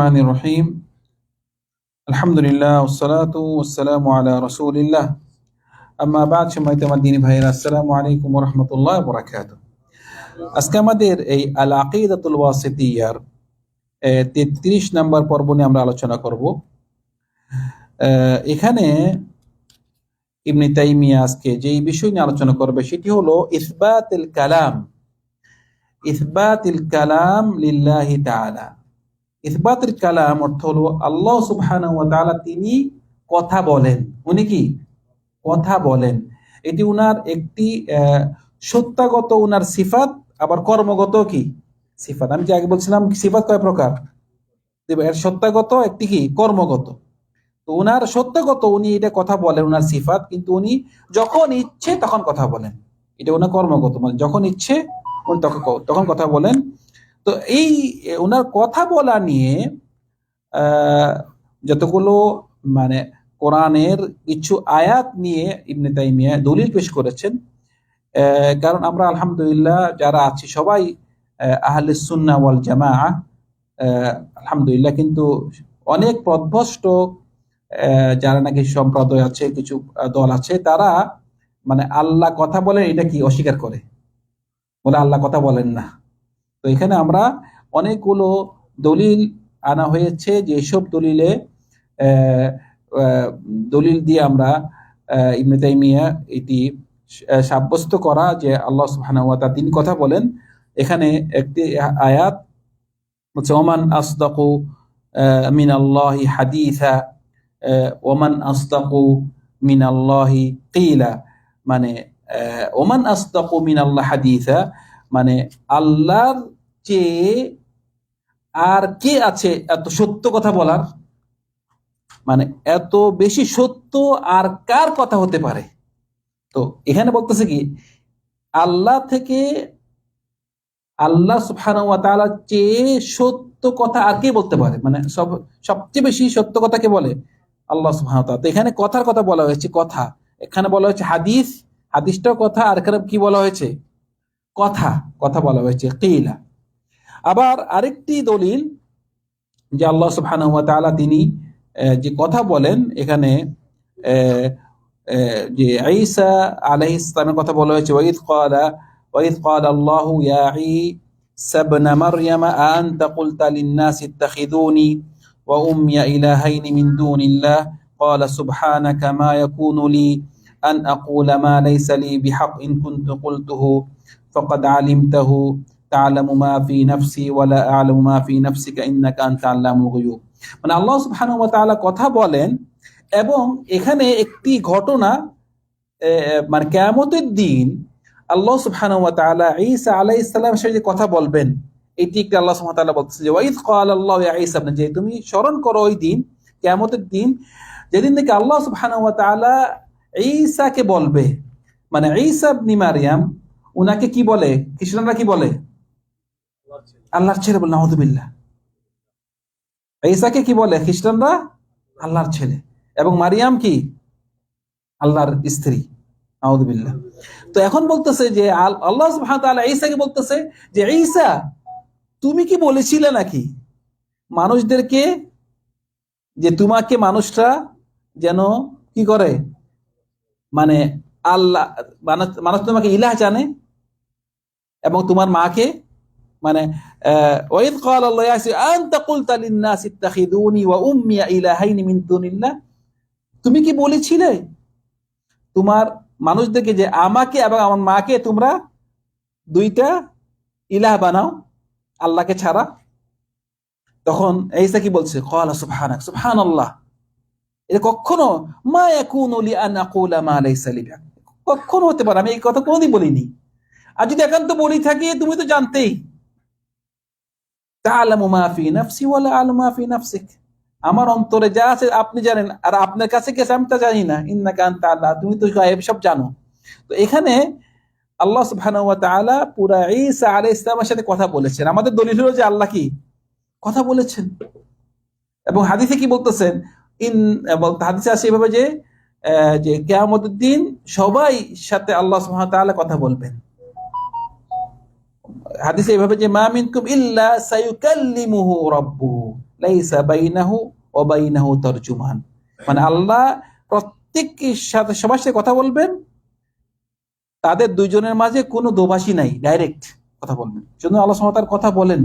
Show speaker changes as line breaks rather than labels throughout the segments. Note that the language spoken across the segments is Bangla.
রহমান রহিম আলহামদুলিল্লাহ ওসালাত ওসালাম আলা রসুলিল্লাহ আম্মা বাদ সময় তোমার দিনী ভাইয়ের আসসালামু আলাইকুম রহমতুল্লাহ বরাকাত আজকে আমাদের এই আল আকিদাতুল ওয়াসিতিয়ার তেত্রিশ নম্বর পর্ব নিয়ে আমরা আলোচনা করব। এখানে ইবনে তাইমিয়া আজকে যেই বিষয় নিয়ে আলোচনা করবে, সেটি হলো ইসবাতিল কালাম। ইসবাতিল কালাম লিল্লাহি তাআলা। ইসবাতুল কালাম অর্থ হলো আল্লাহ সুবহান তিনি কথা বলেন। উনি কি? কথা বলেন। এটি উনার একটি সত্যাগত উনার সিফাত, আবার কর্মগত কি? সিফাত। আমি যে আগে বলছিলাম সিফাত কয় প্রকার? এর সত্যাগত একটি কি? কর্মগত। তো উনার সত্যগত উনি এটা কথা বলেন, উনার সিফাত, কিন্তু উনি যখন ইচ্ছে তখন কথা বলেন। এটা উনার কর্মগত মানে যখন ইচ্ছে, উনি তখন তখন কথা বলেন। তো এই ওনার কথা বলা নিয়ে যতগুলো মানে কোরআনের কিছু আয়াত নিয়ে ইবনে তাইমিয়া দলিল পেশ করেছেন কারণ আমরা আলহামদুলিল্লাহ যারা আছি সবাই আহলে সুন্না ওয়াল জামা আলহামদুলিল্লাহ কিন্তু অনেক আহ, যারা নাকি সম্প্রদায় আছে কিছু দল আছে তারা মানে আল্লাহ কথা বলেন এটা কি অস্বীকার করে? বলে আল্লাহ কথা বলেন না। তো এখানে আমরা অনেকগুলো দলিল আনা হয়েছে যে এসব দলিলে দলিল দিয়ে আমরা ইবনে তাইমিয়া এটি সাব্যস্ত করা যে আল্লাহ তাআলা তিনি কথা বলেন। এখানে একটি আয়াত হচ্ছে ওমান আসদাকু আহ, মিনাল্লাহি হাদিসা ওমান আসদাকু মিনাল্লাহি কিলা মানে ওমান আসদাকু মিনাল্লাহ হাদিসা মানে আল্লাহর চেয়ে আর কে আছে এত সত্য কথা বলার? মানে এত বেশি সত্য আর কার কথা হতে পারে? তো এখানে বলতেছে কি, আল্লাহ থেকে আল্লাহ তাআলা চেয়ে সত্য কথা আর কে বলতে পারে? মানে সব, সবচেয়ে বেশি সত্য কথা কে বলে? আল্লাহ তাআলা। তো এখানে কথার কথা বলা হয়েছে, কথা। এখানে বলা হয়েছে হাদিস, হাদিসটাও কথা, আর এখানে কি বলা হয়েছে? কথা কথা বলা হয়েছে কিলা আবার আরেকটি দলিল যে আল্লাহ সুবহানাহু ওয়া তাআলা তিনি আহ, যে কথা বলেন এখানে আহ, আহ, যে ঈসা আলাইহিস সালামের কথা বলা হয়েছে ওয়াইদ ক্বালা ওয়াইদ ক্বালা আল্লাহু ইয়া ঈসা ইবনে মারইয়াম আনতা কুলতা লিন-নাস ইত্তাখিযুনি ওয়া উম্মি ইলাহাইন মিন দুনিল্লাহ قال سبحانك ما يكون لي أن أقول ما ليس لي بحق إن كنت قلته فقد علمته تعلم ما في نفسي ولا أعلم ما في نفسك إنك أنت علام الغيوب মানে আল্লাহ সুবহানাহু ওয়া তাআলা কথা বলেন এবং এখানে একটি ঘটনা আহ, মানে কিয়ামতের দিন আল্লাহ সুবহানাহু ওয়া তাআলা ঈসা আলাইহিস সালামের সাথে যে কথা বলবেন এটি একটি আল্লাহ সুবহানাহু ওয়া তাআলা বলতেছে যে ওয়াইদ ক্বালা আল্লাহু ইয়া ঈসা ইবনে যে তুমি স্মরণ করো ওই দিন কিয়ামতের দিন যেদিন থেকে আল্লাহ সুবহানাহু ওয়া তাআলা ঈসাকে বলবে মানে ঈসা ইবনে মারিয়াম, উনাকে কি বলে? খ্রিস্টানরা কি বলে? আল্লাহর ছেলে বলে নাউযুবিল্লাহ ঈসাকে কি বলে? খ্রিস্টানরা আল্লাহর ছেলে। এবং মারিয়াম কি? আল্লাহর স্ত্রী। নাউযুবিল্লাহ তো এখন বলতেছে যে, আল- আল্লাহ তাআলা ঈসাকে বলতেছে যে, ঈসা, তুমি কি বলেছিলে নাকি মানুষদেরকে যে তোমাকে মানুষরা যেন কি করে? মানে আল্লাহ মানুষ মানুষ তোমাকে ইলাহ জানে এবং তোমার মাকে মানে ওয়াইদ আল্লাহু ইয়া ঈসা আনতা কুলতা লিন-নাস ইত্তাখিযুনি ওয়া উম্মি ইলাহাইন মিন দুনিল্লাহ? তুমি কি বলেছিলে? তোমার মানুষদেরকে যে আমাকে এবং আমার মাকে তোমরা দুইটা ইলাহ বানাও, আল্লাহকে ছাড়া? তখন এইসা কি বলছে? ক্বালা সুবহানাক, সুবহানাল্লাহ। এটা কখনো, মা ইয়াকুনু লি আন মা লাইসা লি বিহাক। কখনো হতে পারে আমি এই কথা কোনোদিন বলিনি। আর যদি একান্ত বলি থাকি, তুমি তো জানতেই। তাআলামু মা ফি নাফসি ওয়া লা আ'লামু মা ফি নাফসিক আমার অন্তরে যা আছে আপনি জানেন, আর আপনার কাছে গেছে আমি তা জানি না। ইন্নাকা আনতা আল্লাহ তুমি তো গায়েব সব জানো। তো এখানে আল্লাহ সুবহানাহু ওয়া তাআলা পুরা ঈসা আলাইহিস সালামের সাথে কথা বলেছেন। আমাদের দলিল হলো যে আল্লাহ কি? কথা বলেছেন। এবং হাদিসে কি বলতেছেন? ইন, এবং হাদিসে আছে এভাবে যে যে কেয়ামতের সবাই সাথে আল্লাহ ওয়া কথা বলবেন। হাদিসে এভাবে যে, মা মিনকুম ইল্লা সায়ুকাল্লিমুহু রাব্বুহু লাইসা বাইনাহু ওয়া বাইনাহু তরজুমান। মানে আল্লাহ প্রত্যেকের সাথে, সবার সাথে কথা বলবেন। তাদের দুইজনের মাঝে কোনো দোভাষী নাই, ডাইরেক্ট কথা বলবেন। শুধু আল্লাহ সুমাতার কথা বলেন।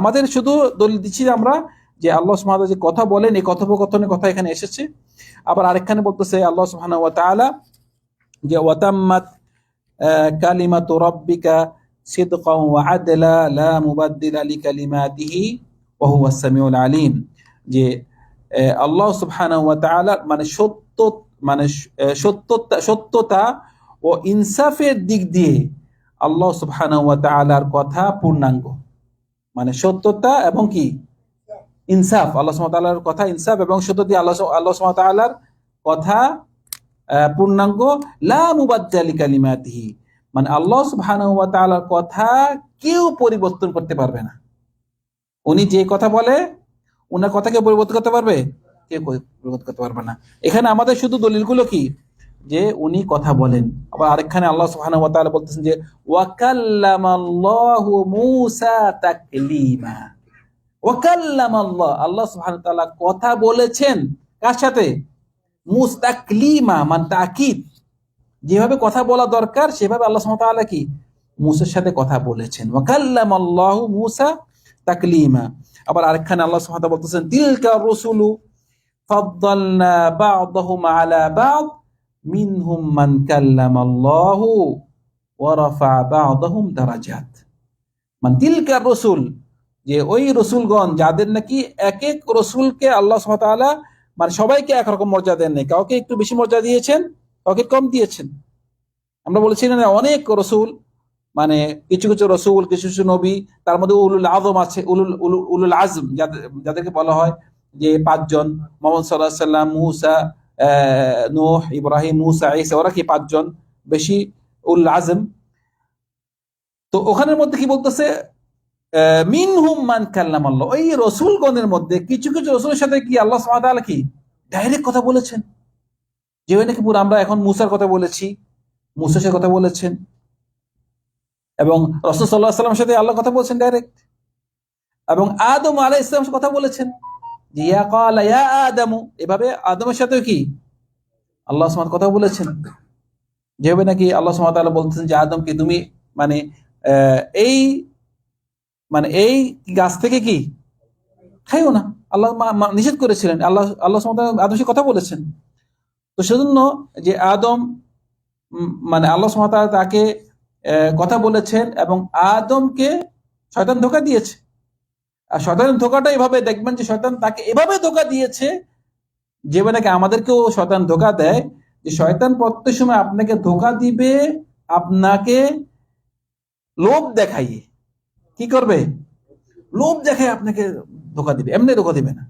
আমাদের শুধু দলিল দিচ্ছি আমরা যে আল্লাহ সুমাতা যে কথা বলেন এই কথোপকথনের কথা এখানে এসেছে। আবার আরেকখানে বলতেছে আল্লাহ সুবহানাহু ওয়া তাআলা যে ওয়াতাম্মাত আহ, কালিমাতু রাব্বিকা সিদকান ওয়া আদলা লা মুবাদদিলা লিকালিমাতিহি ওয়া হুয়াস সামিউল আলিম। যে আল্লাহ সুবহানাহু ওয়া তাআলা মানে সত্য মানে সত্যতা সত্যতা ও ইনসাফের দিক দিয়ে আল্লাহ সুবহানাহু ওয়া তাআলার কথা পূর্ণাঙ্গ। মানে সত্যতা এবং কি? ইনসাফ, আল্লাহ সুবহানাহু কথা ইনসাফ এবং সত্য দিয়ে আল্লাহ আল্লাহ সুবহানাহু কথা পূর্ণাঙ্গ, লা মানে আল্লাহ সুবহানাহু কথা কেউ পরিবর্তন করতে পারবে না। উনি যে কথা বলে, উনার কথাকে পরিবর্তন করতে পারবে? কেউ পরিবর্তন করতে পারবে না। এখানে আমাদের শুধু দলিলগুলো কি? যে উনি কথা বলেন। আবার আরেকখানে আল্লাহ সুবহানাহু বলতেছেন যে, ওয়াকাল্লামাল্লাহু মূসা তাকলিমা। ওয়াকাল্লামাল্লাহ। আল্লাহ সুবহানাহু ওয়া তাআলা কথা বলেছেন। কার সাথে? মুস্তাকলিমা, মান তাকিদ যেভাবে কথা বলা দরকার, সেভাবে আল্লাহ সুবহানাহু কি? মুসার সাথে কথা বলেছেন। ওয়াকাল্লামাল্লাহু মূসা তাকলিমা। আবার আরেকখানে আল্লাহ সুবহানাহু তাআলা বলতেছেন, তিলকা রুসুলু ফাদ্দালনা বা'দাহুম আলা বা'দ, মিনহুম মান কাল্লামাল্লাহু ওয়া রাফা'a বা'দাহুম দারাজাত। মান তিলকা রসুল যে ওই রসুলগণ, যাদের নাকি এক এক রসুলকে আল্লাহ মানে সবাইকে একরকম মর্যাদা দেন নাই কাউকে একটু বেশি মর্যাদা দিয়েছেন, কাউকে কম দিয়েছেন। আমরা বলেছি না, অনেক রসুল মানে কিছু কিছু রসুল, কিছু কিছু নবী, তার মধ্যে উলুল আজম আছে, উলুল, উলুল- আজম যাদের, যাদেরকে বলা হয় যে পাঁচজন, মোহাম্মদ সাল্লাহ সাল্লাম মুসা নূহ, ইব্রাহিম, মুসা ইসা ওরা কি পাঁচজন বেশি উল আজম তো ওখানের মধ্যে কি বলতেছে? মিন হুম মান কাল্লাম আল্লাহ ওই রসুলগণের মধ্যে কিছু কিছু রসুলের সাথে কি আল্লাহ সুবহানাহু কি ডাইরেক্ট কথা বলেছেন? যে নাকি পুরো আমরা এখন মুসার কথা বলেছি মুসার সাথে কথা বলেছেন। এবং রসুল সাল্লাহ সাল্লামের সাথে আল্লাহ কথা বলছেন ডাইরেক্ট। এবং আদম আলাহ ইসলামের কথা বলেছেন। যে ইয়া কালা আদামু, এভাবে আদমের সাথেও কি আল্লাহ সুবহানাহু কথা বলেছেন। যেভাবে নাকি আল্লাহ ওয়া তাআলা বলতেছেন যে আদমকে তুমি মানে এই মানে এই গাছ থেকে কি? খাইও না। আল্লাহ নিষেধ করেছিলেন। আল্লাহ আল্লাহ সাথে কথা বলেছেন। তো সেজন্য যে আদম মানে আল্লাহ তাআলা তাকে কথা বলেছেন এবং আদমকে শয়তান ধোকা দিয়েছে। আর শয়তানের ধোকাটা এভাবে দেখবেন যে শয়তান তাকে এভাবে ধোকা দিয়েছে যেভাবে নাকি আমাদেরকেও শয়তান ধোকা দেয় যে শয়তান প্রত্যেক সময় আপনাকে ধোকা দিবে আপনাকে লোভ দেখাইয়ে। কি করবে? লোভ দেখায় আপনাকে ধোকা দিবে। এমনি ধোকা দিবে না।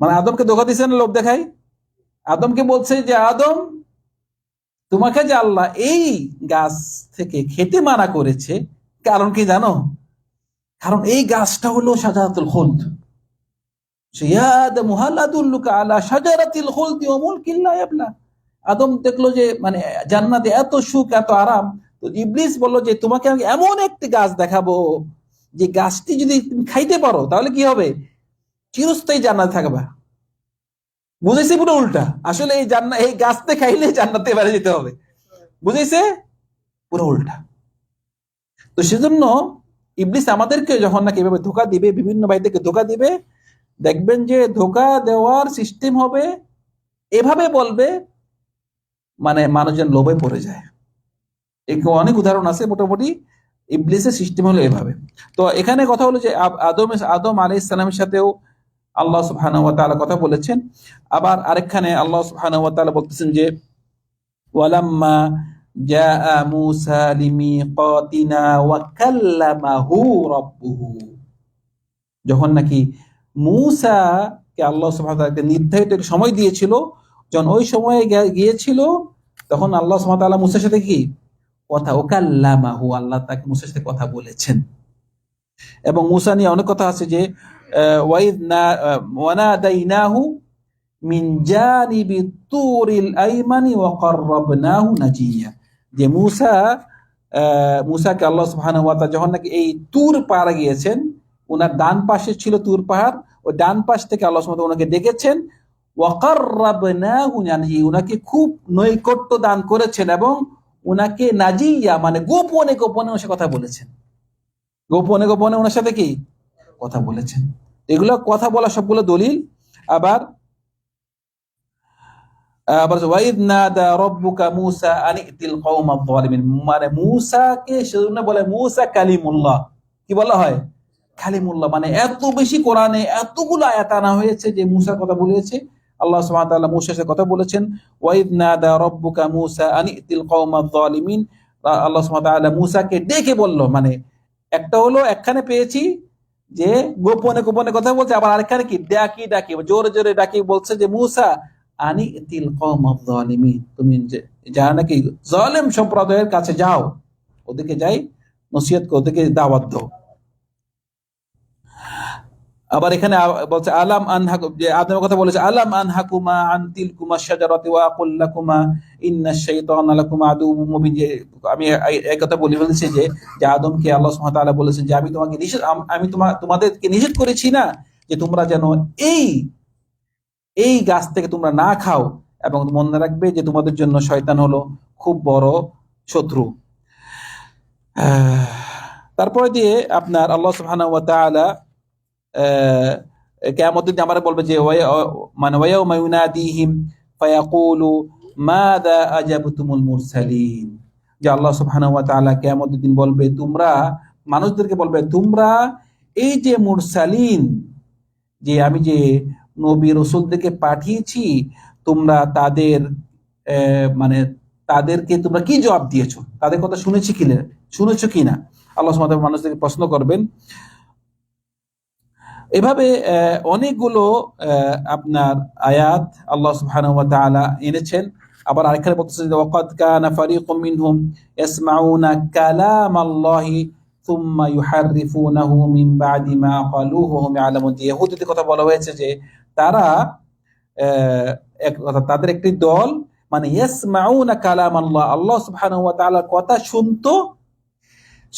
মানে আদমকে ধোকা দিছে না লোভ দেখাই আদমকে বলছে যে, আদম, তোমাকে যে আল্লাহ এই গাছ থেকে খেতে মানা করেছে, কারণ কি জানো? কারণ এই গাছটা হলো সাজারাতুল খুলদ। আদম দেখল যে মানে জান্নাতে এত সুখ, এত আরাম তো ইবলিস বলল যে, তোমাকে আমি এমন একটি গাছ দেখাবো যে গাছটি যদি তুমি খাইতে পারো, তাহলে কি হবে? চিরস্থায়ী জান্নাতে থাকবা। বুঝেছি পুরো উল্টা? আসলে এই জান্নাত এই গাছতে খাইলে জান্নাতে এবারে যেতে হবে। বুঝেছে? পুরো উল্টা। তো সেজন্য ইবলিস আমাদেরকে যখন নাকি এভাবে ধোকা দিবে, বিভিন্ন বাড়িতে ধোকা দিবে, দেখবেন যে ধোকা দেওয়ার সিস্টেম হবে, এভাবে বলবে মানে মানুষজন লোভে পড়ে যায়। এরকম অনেক উদাহরণ আছে, মোটামুটি ইবলিসের সিস্টেম হলো এভাবে। তো এখানে কথা হলো যে আদম আদম আলী ইসলামের সাথেও আল্লাহ সুবহানাহু ওয়া কথা বলেছেন। আবার আরেকখানে আল্লাহ তাআলা বলতেছেন যে, ওয়ালাম্মা মূসা লিমিকাতিনা ওয়া কাল্লামাহু রাব্বুহু। যখন নাকি মূসা কে আল্লাহ সুবহানাহু ওয়া তাআলা নির্ধারিত সময় দিয়েছিল, যখন ওই সময়ে গিয়েছিল, তখন আল্লাহ সুবহানাহু ওয়া তাআলা মূসার সাথে কি? কথা, ও কাল্লামাহু, আল্লাহ তাকে মূসার সাথে কথা বলেছেন। এবং মূসা নিয়ে অনেক কথা আছে যে ওয়াইদ না ওয়ানাদাইনাহু ওয়া যে ওয়া যখন নাকি এই তুর গিয়েছেন ওনার ডান পাশে ছিল তুর পাহাড় ওই ডান পাশ থেকে আল্লাহ ওনাকে ডেকেছেন মানে উনাকে খুব নৈকট্য দান করেছেন এবং উনাকে নাজিয়া মানে গোপনে গোপনে ওনার কথা বলেছেন। গোপনে গোপনে ওনার সাথে কি? কথা বলেছেন। এগুলো কথা বলা সবগুলো দলিল। আবার মানে হয়? মানে এত বেশি কোরআনে এতগুলো আয়াত আনা হয়েছে যে মুসার কথা বলেছে। আল্লাহ তাআলা মুসার সাথে কথা বলেছেন ওয়াইদ নাদা রব্বুকা মুসা আনিতিল কওমাদ যালিমিন আল্লাহ সুবহানাহু ওয়া তাআলা মুসাকে ডেকে বলল মানে একটা হলো একখানে পেয়েছি যে গোপনে গোপনে কথা বলছে, আবার আরেকখানে কি? ডাকি ডাকি জোরে জোরে ডাকি, বলছে যে, মুসা আনি তিল কমিমি তুমি যে- যারা নাকি জলেম সম্প্রদায়ের কাছে যাও, ওদেরকে যাই, নসিহত করে, ওদেরকে দাওয়াত দাও আবার এখানে বলছে, আলাম আনহাকু যে আদমের কথা বলেছে আলাম আনহাকুমা আন তিলকুমা শাজারাতি ওয়া আকুল লাকুমা ইন্না শাইতানা আদুউম মুবিন। যে আমি এই- কথা বলে ফেলেছি যে যে আদমকে আল্লাহ সুবহানাহু তাআলা বলেছেন যে, আমি তোমাকে নিষেধ, আমি তোমা তোমাদেরকে নিষেধ করেছি না যে তোমরা যেন এই এই গাছ থেকে তোমরা না খাও এবং মনে রাখবে যে তোমাদের জন্য শয়তান হলো খুব বড় শত্রু। তারপরে দিয়ে আপনার আল্লাহ সুবহানাহু ওয়া তাআলা কেয়ামতের দিন আমরা বলবে যে মানে ওয়ায়াউমা ইউনাদিহিম ফায়াকুলু, মাদা আজাবতুমুল মুরসালিন? যে আল্লাহ সুবহানাহু ওয়া তাআলা কিয়ামতের দিন বলবে, তোমরা মানুষদেরকে বলবে, তোমরা এই যে মুরসালিন, যে আমি যে নবী রসুলদেরকে পাঠিয়েছি, তোমরা তাদের মানে তাদেরকে তোমরা কি জবাব দিয়েছ? তাদের কথা শুনেছি কি না? শুনেছো কি না? আল্লাহ সুবহানাহু ওয়া তাআলা মানুষদেরকে প্রশ্ন করবেন এভাবে অনেকগুলো আপনার আয়াত আল্লাহ তাআলা এনেছেন। আবার আরেকখানে বলতেছেন যে, ওয়াকাদ কানা ফারিকুম মিনহুম ইয়াসমাউনা কালামাল্লাহি থুম্মা ইউহাররিফুনাহু মিন বাদি মা ক্বালুহু হুম ইয়ালামুন। ইহুদিদের কথা বলা হয়েছে যে, তারা এক তাদের একটি দল মানে ইয়াসমাউনা কালামাল্লাহ, আল্লাহ সুবহানাহু ওয়া তাআলার কথা শুনতো,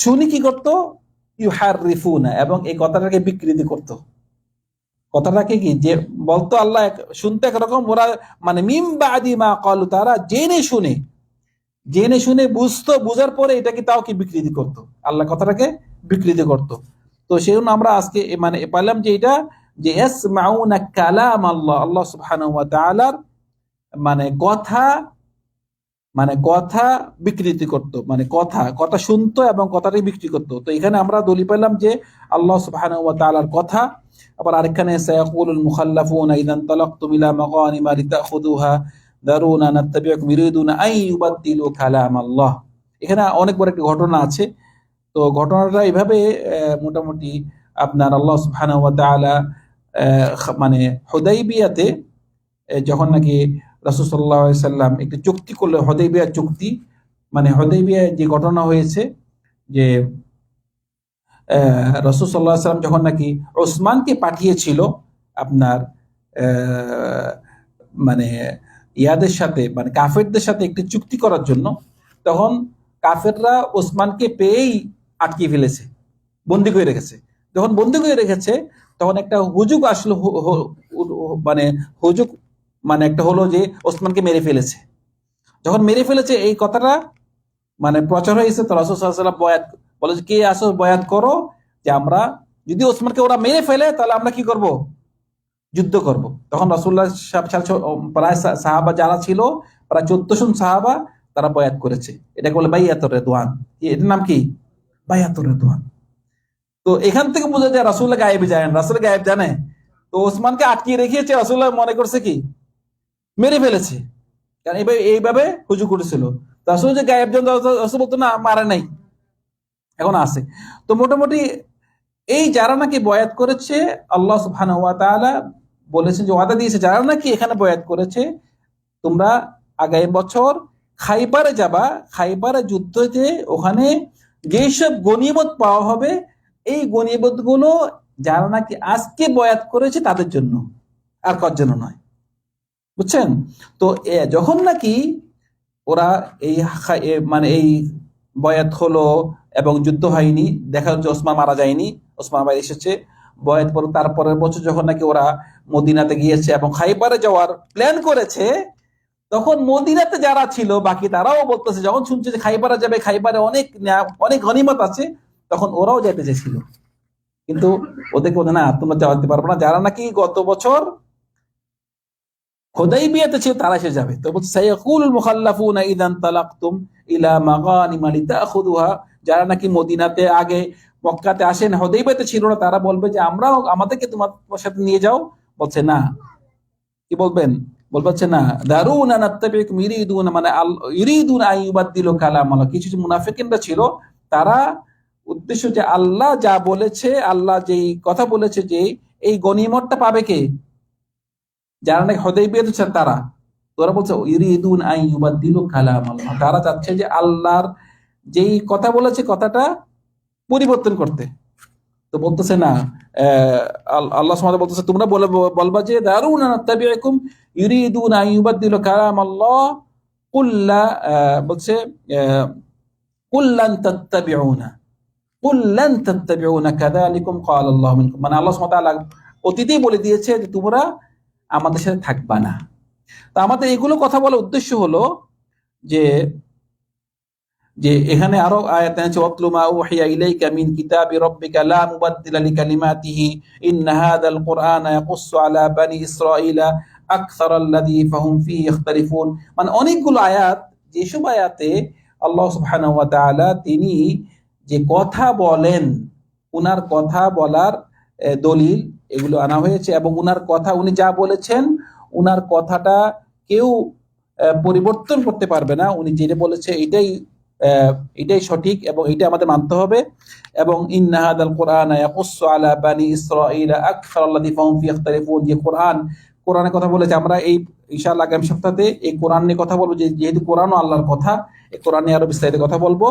শুনি কি করতো? ইউহাররিফুনা এবং এই কথাটাকে বিকৃতি করত। কথাটাকে কি? যে বলতো আল্লাহ শুনতে একরকম, ওরা মানে মিম বাদি মা কলু, তারা জেনে শুনে জেনে শুনে বুঝতো, বুঝার পরে এটাকে তাও কি বিকৃতি করত? আল্লাহ কথাটাকে বিকৃতি করত। তো সেই জন্য আমরা আজকে মানে পাইলাম যে এটা, যে এস মাউনা কালাম আল্লাহ আল্লাহ তাআলার মানে কথা মানে কথা বিকৃতি করত মানে কথা কথা শুনতো এবং কথাটাই বিক্রি করতো। তো এখানে আমরা দলি পেলাম যে আল্লাহ সুবহানাহু ওয়া তাআলার কথা। আবার আরেকখানে সায়াকুলুল মুখাল্লাফুনা ইদান তালাকতুম ইলা মাগানিমা লিতাখুদুহা দারুনা নাত্তাবিউকুম ইরিদুনা আন ইউবাদদিলু কালাম আল্লাহ এখানে অনেক বড় একটি ঘটনা আছে। তো ঘটনাটা এভাবে মোটামুটি আপনার আল্লাহ সুবহানাহু ওয়া তাআলা মানে হুদাইবিয়াতে যখন নাকি রাসূল সাল্লাম একটি চুক্তি করল হুদাইবিয়া চুক্তি। মানে হুদাইবিয়ায় যে ঘটনা হয়েছে যে রসুল সাল্লাহ সাল্লাম যখন নাকি ওসমানকে পাঠিয়েছিল আপনার মানে ইয়াদের সাথে মানে কাফেরদের সাথে একটি চুক্তি করার জন্য, তখন কাফেররা ওসমানকে পেয়েই আটকে ফেলেছে, বন্দি করে রেখেছে। যখন বন্দি করে রেখেছে, তখন একটা হুজুগ আসলো মানে হুজুগ মানে একটা হলো যে ওসমানকে মেরে ফেলেছে। যখন মেরে ফেলেছে, এই কথাটা মানে প্রচার হয়েছে তো বয়াত বলে যে, কে আসো, বয়াত করো যে আমরা, যদি ওসমানকে ওরা মেরে ফেলে, তাহলে আমরা কি করব? যুদ্ধ করব। তখন রসুল্লাহ প্রায় সাহাবা যারা ছিল, প্রায় চোদ্দশো সাহাবা তারা বয়াত করেছে। এটাকে বলে বাইয়াতর রেদওয়ান। কি- এটার নাম কি? বাইয়াতর রেদওয়ান। তো এখান থেকে বোঝা যায় রাসুল্লাহ গায়েব জানেন। রাসুল গায়েব জানে। তো ওসমানকে আটকিয়ে রেখেছে রাসুল্লাহ মনে করছে কি? মেরে ফেলেছে। কারণ এইভাবে এইভাবে হুজু করেছিল। রাসুল যে গায়েব জন বলতো না, মারে নাই। এখন আছে। তো মোটামুটি এই যারা নাকি বয়াত করেছে, আল্লাহ তাআলা বলেছেন যে ওয়াদা দিয়েছে, যারা নাকি এখানে বয়াত করেছে, তোমরা আগামী বছর খাইবারে যাবা, খাইবারে যুদ্ধতে ওখানে যেসব গনিমত পাওয়া হবে, এই গনিমতগুলো যারা নাকি আজকে বয়াত করেছে তাদের জন্য। আর কার জন্য নয়। বুঝছেন? তো এ, যখন নাকি ওরা এই মানে এই বয়াত হলো এবং যুদ্ধ হয়নি দেখা যাচ্ছে ওসমান মারা যায়নি ওসমান আবার এসেছে বয়াত পর তারপরের বছর যখন নাকি ওরা মদিনাতে গিয়েছে এবং খাইবারে যাওয়ার প্ল্যান করেছে তখন মদিনাতে যারা ছিল বাকি তারাও বলতেছে যখন শুনছে যে খাইবারে যাবে খাইবারে অনেক অনেক গনিমত আছে তখন ওরাও যেতে চেয়েছিল। কিন্তু ওদেরকে না তোমরা যাওয়াতে পারব না। যারা নাকি গত বছর খোদাই বিয়েতে ছিল, তারা এসে যাবে। তো বলছে সাইয়াকুল মুখাল্লাফুনা ইদান তালাকতুম ইলা মাগানিমা লিতাখুদুহা। যারা নাকি মদিনাতে আগে মক্কাতে আসেন হদাইবাতে ছিল না, তারা বলবে যে, আমরাও আমাদেরকে তোমার সাথে নিয়ে যাও। বলছে, না। কি বলবেন? বলবে হচ্ছে, না। দারুণ নাত্তাবিকুম ইরিদুন মানে ইরিদুন আন ইউবাদদিলু কালাম আল্লাহ কিছু কিছু মুনাফিকিনরা ছিল, তারা উদ্দেশ্য যে, আল্লাহ যা বলেছে, আল্লাহ যেই কথা বলেছে যে, এই গনিমতটা পাবে কে? যারা নাকি হদাই বিয়ে দিচ্ছেন তারা। তোরা বলছে ইরিদুন আই ইউবাদদিলু কালাম আল্লাহ তারা চাচ্ছে যে আল্লাহর যেই কথা বলেছে কথাটা পরিবর্তন করতে। তো বলতেছে না আল্লাহ সুবহানাহু বলতেছে তোমরা বলে বলবা যে দারুণ নাত্তাবিউকুম ইরিদুন আই ইউবাদদিলু কালাম আল্লাহ কুল্লা বলছে কুল্লান তাত্তাবিউনা। কুল্লান তাত্তাবিউনা কাযালিকুম ক্বালা আল্লাহু মিনকুম। মানে আল্লাহ সুবহানাহু ওয়া তাআলা অতীতেই বলে দিয়েছে যে তোমরা আমাদের সাথে থাকবা না। তা আমাদের এগুলো কথা বলার উদ্দেশ্য হলো যে যে এখানে আরও আয়াত আছে ওয়াতলু মা উহিয়া ইলাইকা মিন কিতাবি রাব্বিকা লা মুবাদদিলা লিকালিমাতিহি, ইন্না হাযাল কুরআনা ইয়াকুসসু আলা বানি আকসার আল্লাযী ফাহুম ফীহি ইখতালিফুন। মানে অনেকগুলো আয়াত, যেসব আয়াতে আল্লাহ সুবহানাহু ওয়া তাআলা তিনি যে কথা বলেন, উনার কথা বলার দলিল এগুলো আনা হয়েছে এবং উনার কথা, উনি যা বলেছেন, উনার কথাটা কেউ পরিবর্তন করতে পারবে না। উনি যেটা বলেছে এটাই এটাই সঠিক এবং এটা আমাদের মানতে হবে। এবং ইন্না হাদাল কোরআন আলা বানি ইসরাঈল আকসার আল্লাযী ফাহুম ফি ইখতালিফুন। যে কোরআন, কোরআনের কথা বলেছে, আমরা এই ইনশাআল্লাহ আগামী সপ্তাহে এই কোরআন নিয়ে কথা বলব, যে যেহেতু কোরআনও আল্লাহর কথা, এই কোরআন নিয়ে আরও বিস্তারিত কথা বলব।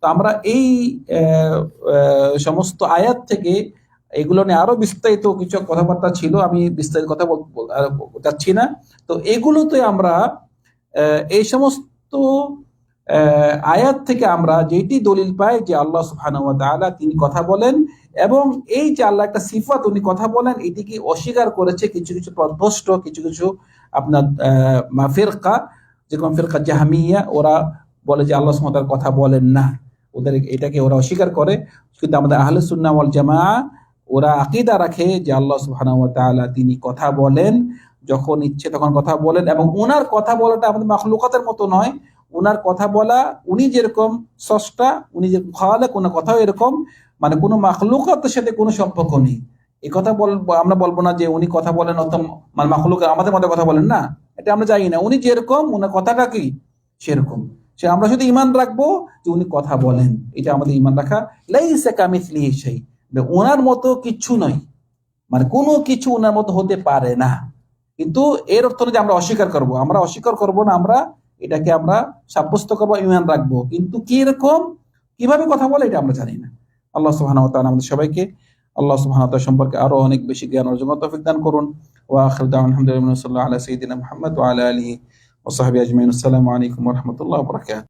তো আমরা এই সমস্ত আয়াত থেকে এগুলো নিয়ে আরও বিস্তারিত কিছু কথাবার্তা ছিল, আমি বিস্তারিত কথা যাচ্ছি না। তো এগুলোতে আমরা এই সমস্ত আয়াত থেকে আমরা যেটি দলিল পাই যে আল্লাহ ওয়া তিনি কথা বলেন এবং এই যে আল্লাহ একটা সিফাত উনি কথা বলেন, এটিকে অস্বীকার করেছে কিছু কিছু পদভ্রষ্ট কিছু কিছু আপনার মা যেরকম ফেরকা জাহামিয়া, ওরা বলে যে আল্লাহ তাআলা কথা বলেন না। ওদের এটাকে ওরা অস্বীকার করে। কিন্তু আমাদের আহলে সুন্নাহ ওয়াল জামাআ ওরা আকিদা রাখে যে আল্লাহ তাআলা তিনি কথা বলেন, যখন ইচ্ছে তখন কথা বলেন এবং ওনার কথা বলাটা আমাদের মাখলুকাতের মতো নয়। ওনার কথা বলা, উনি যেরকম স্রষ্টা, উনি যে খাওয়ালে কোনো কথাও এরকম। মানে কোনো মাখলুকাতের সাথে কোনো সম্পর্ক নেই। এই কথা বলব আমরা বলব না যে উনি কথা বলেন অত মানে মাখলুক আমাদের মধ্যে কথা বলেন না। এটা আমরা জানি না। উনি যেরকম ওনার কথাটা কি? সেরকম। সে আমরা শুধু ইমান রাখব যে উনি কথা বলেন। এটা আমাদের ইমান রাখা। লাইসা কামিসলিহি সেই ওনার মতো কিচ্ছু নয়। মানে কোনো কিছু ওনার মতো হতে পারে না। কিন্তু এর অর্থ যে আমরা অস্বীকার করব। আমরা অস্বীকার করব না, আমরা এটাকে আমরা সাব্যস্ত করব ইমান রাখব। কিন্তু কি রকম কীভাবে কথা বলে এটা আমরা জানি না। আল্লাহ ওয়া আমাদের সবাইকে, আল্লাহ তাআলা সম্পর্কে আরও অনেক বেশি জ্ঞান অর্জন তৌফিক দান করুন। ওয়া আখিরু দাওয়ানা আলহামদুলিল্লাহি আলা সাইয়্যিদিনা মুহাম্মদ আলা আলিহি ওয়া সাহবিহি আসসালামু আলাইকুম রাহমাতুল্লাহি ওয়া বারাকাতুহু।